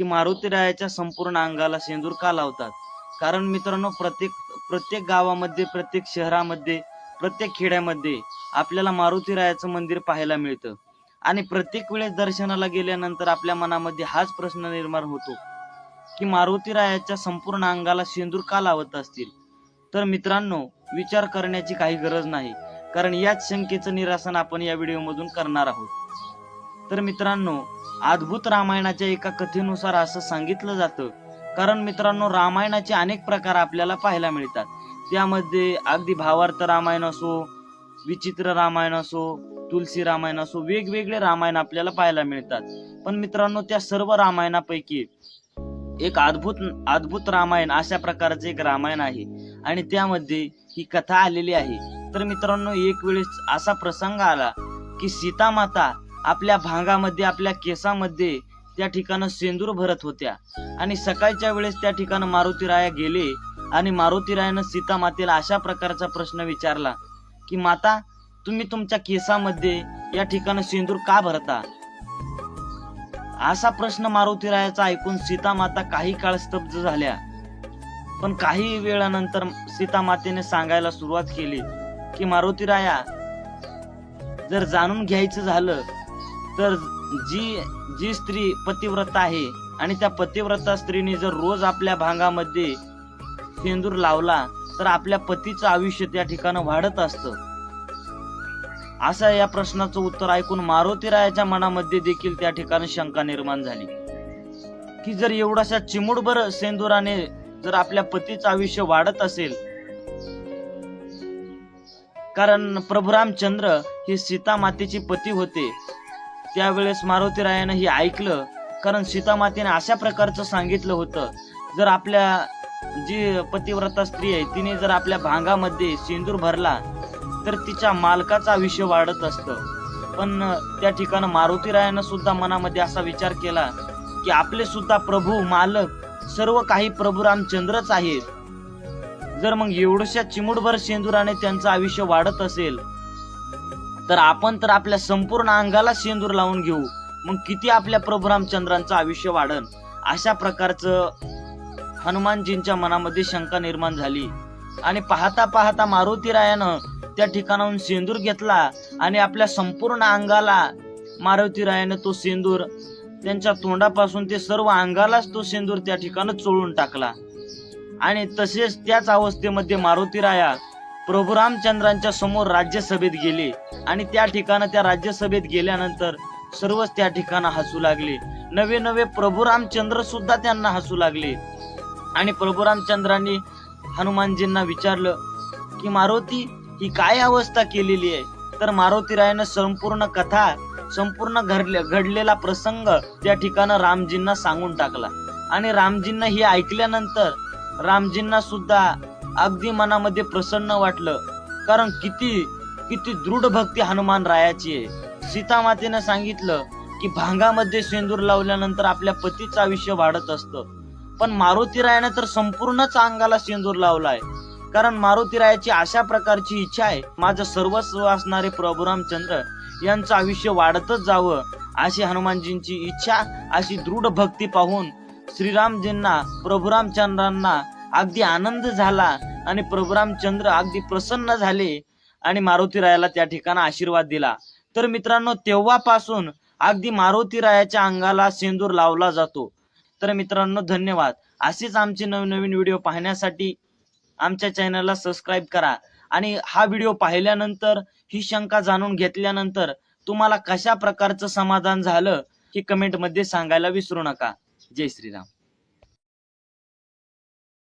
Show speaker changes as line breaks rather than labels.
की मारुतीरायाच्या संपूर्ण अंगाला शेंदूर का लावतात? कारण मित्रांनो प्रत्येक प्रत्येक गावामध्ये प्रत्येक शहरामध्ये प्रत्येक खेड्यामध्ये आपल्याला मारुतीरायाचं मंदिर पाहायला मिळतं. आणि प्रत्येक वेळेस दर्शनाला गेल्यानंतर आपल्या मनामध्ये हाच प्रश्न निर्माण होतो की मारुतीरायाच्या संपूर्ण अंगाला शेंदूर का लावत असतील? तर मित्रांनो विचार करण्याची काही गरज नाही. कारण याच शंकेचं निरासन आपण या व्हिडिओमधून करणार आहोत. तर मित्रांनो अद्भुत रामायणाच्या एका कथेनुसार असं सांगितलं जातं. कारण मित्रांनो रामायणाचे अनेक प्रकार आपल्याला पाहायला मिळतात. त्यामध्ये अगदी भावार्थ रामायण असो विचित्र रामायण असो तुलसी रामायण असो वेगवेगळे रामायण आपल्याला पाहायला मिळतात. पण मित्रांनो त्या सर्व रामायणापैकी एक अद्भुत अद्भुत रामायण अशा प्रकारचे एक रामायण आहे. आणि त्यामध्ये ही कथा आलेली आहे. तर मित्रांनो एक वेळेस असा प्रसंग आला की सीता माता आपल्या भांगामध्ये आपल्या केसामध्ये त्या ठिकाणं सेंदूर भरत होत्या. आणि सकाळच्या वेळेस त्या ठिकाणं मारुतीराया गेले आणि मारुतीरायानं सीता मातेला अशा प्रकारचा प्रश्न विचारला की माता तुम्ही तुमच्या केसामध्ये या ठिकाणं सेंदूर का भरता? असा प्रश्न मारुतीरायाचा ऐकून सीता माता काही काळ स्तब्ध झाल्या. पण काही वेळानंतर सीता मातेने सांगायला सुरुवात केली की मारुतीराया जर जाणून घ्यायचं झालं तर जी जी स्त्री पतिव्रत आहे आणि त्या पतिव्रता स्त्रीने जर रोज आपल्या भांगामध्ये सेंदूर लावला तर आपल्या पतीचं आयुष्य त्या ठिकाणं वाढत असतं. असा या प्रश्नाचं उत्तर ऐकून मारुतीरायाच्या मनामध्ये देखील त्या ठिकाणी शंका निर्माण झाली. की जर एवढाशा चिमुडभर सेंदुराने जर आपल्या पतीचं आयुष्य वाढत असेल कारण प्रभुरामचंद्र हे सीता मातेचे पती होते त्यावेळेस मारुतीरायानं हे ऐकलं कारण सीतामातेने अशा प्रकारचं सांगितलं होतं. जर आपल्या जी पतिव्रता स्त्री आहे तिने जर आपल्या भांगामध्ये सिंदूर भरला तर तिच्या मालकाचं आयुष्य वाढत असतं. पण त्या ठिकाणी मारुतीरायानं सुद्धा मनामध्ये असा विचार केला की आपले सुद्धा प्रभू मालक सर्व काही प्रभू रामचंद्रच आहेत. जर मग एवढशा चिमुडभर शेंदुराने त्यांचं आयुष्य वाढत असेल तर आपण तर आपल्या संपूर्ण अंगाला सेंदूर लावून घेऊ. मग किती आपल्या प्रभू रामचंद्रांचं आयुष्य वाढन? अशा प्रकारचं हनुमानजींच्या मनामध्ये शंका निर्माण झाली. आणि पाहता पाहता मारुतीरायानं त्या ठिकाणाहून सेंदूर घेतला आणि आपल्या संपूर्ण अंगाला मारुतीरायानं तो सेंदूर त्यांच्या तोंडापासून ते सर्व अंगालाच तो सेंदूर त्या ठिकाणी चोळून टाकला. आणि तसेच त्याच अवस्थेमध्ये मारुतीराया प्रभू रामचंद्रांच्या समोर राज्यसभेत गेले आणि त्या ठिकाणं त्या राज्यसभेत गेल्यानंतर सर्वच त्या ठिकाणं हसू लागले. नवे नवे प्रभू रामचंद्र सुद्धा त्यांना हसू लागले. आणि प्रभू रामचंद्रांनी हनुमानजींना विचारलं की मारुती ही काय अवस्था केलेली आहे? तर मारुतीरायानं संपूर्ण कथा संपूर्ण घडले घडलेला प्रसंग त्या ठिकाणं रामजींना सांगून टाकला. आणि रामजींना हे ऐकल्यानंतर रामजींना सुद्धा अगदी मनामध्ये प्रसन्न वाटलं. कारण किती किती दृढ भक्ती हनुमान रायाची आहे. सीतामातेनं सांगितलं की भांगामध्ये सेंदूर लावल्यानंतर आपल्या पतीचं आयुष्य वाढत असतं. पण मारुतीरायानं तर संपूर्णच अंगाला सेंदूर लावलाय. कारण मारुतीरायाची अशा प्रकारची इच्छा आहे माझं सर्वस्व असणारे प्रभू रामचंद्र यांचं आयुष्य वाढतच जावं अशी हनुमानजींची इच्छा अशी दृढ भक्ती पाहून श्रीरामजींना प्रभू रामचंद्रांना अगदी आनंद झाला आणि प्रभू रामचंद्र अगदी प्रसन्न झाले आणि मारुतीरायाला त्या ठिकाणी आशीर्वाद दिला. तर मित्रांनो तेव्हापासून अगदी मारुतीरायाच्या अंगाला सेंदूर लावला जातो. तर मित्रांनो धन्यवाद. असेच आमचे नवनवीन व्हिडिओ पाहण्यासाठी आमच्या चॅनलला सबस्क्राईब करा. आणि हा व्हिडिओ पाहिल्यानंतर ही शंका जाणून घेतल्यानंतर तुम्हाला कशा प्रकारचं समाधान झालं हे कमेंटमध्ये सांगायला विसरू नका. जय श्रीराम.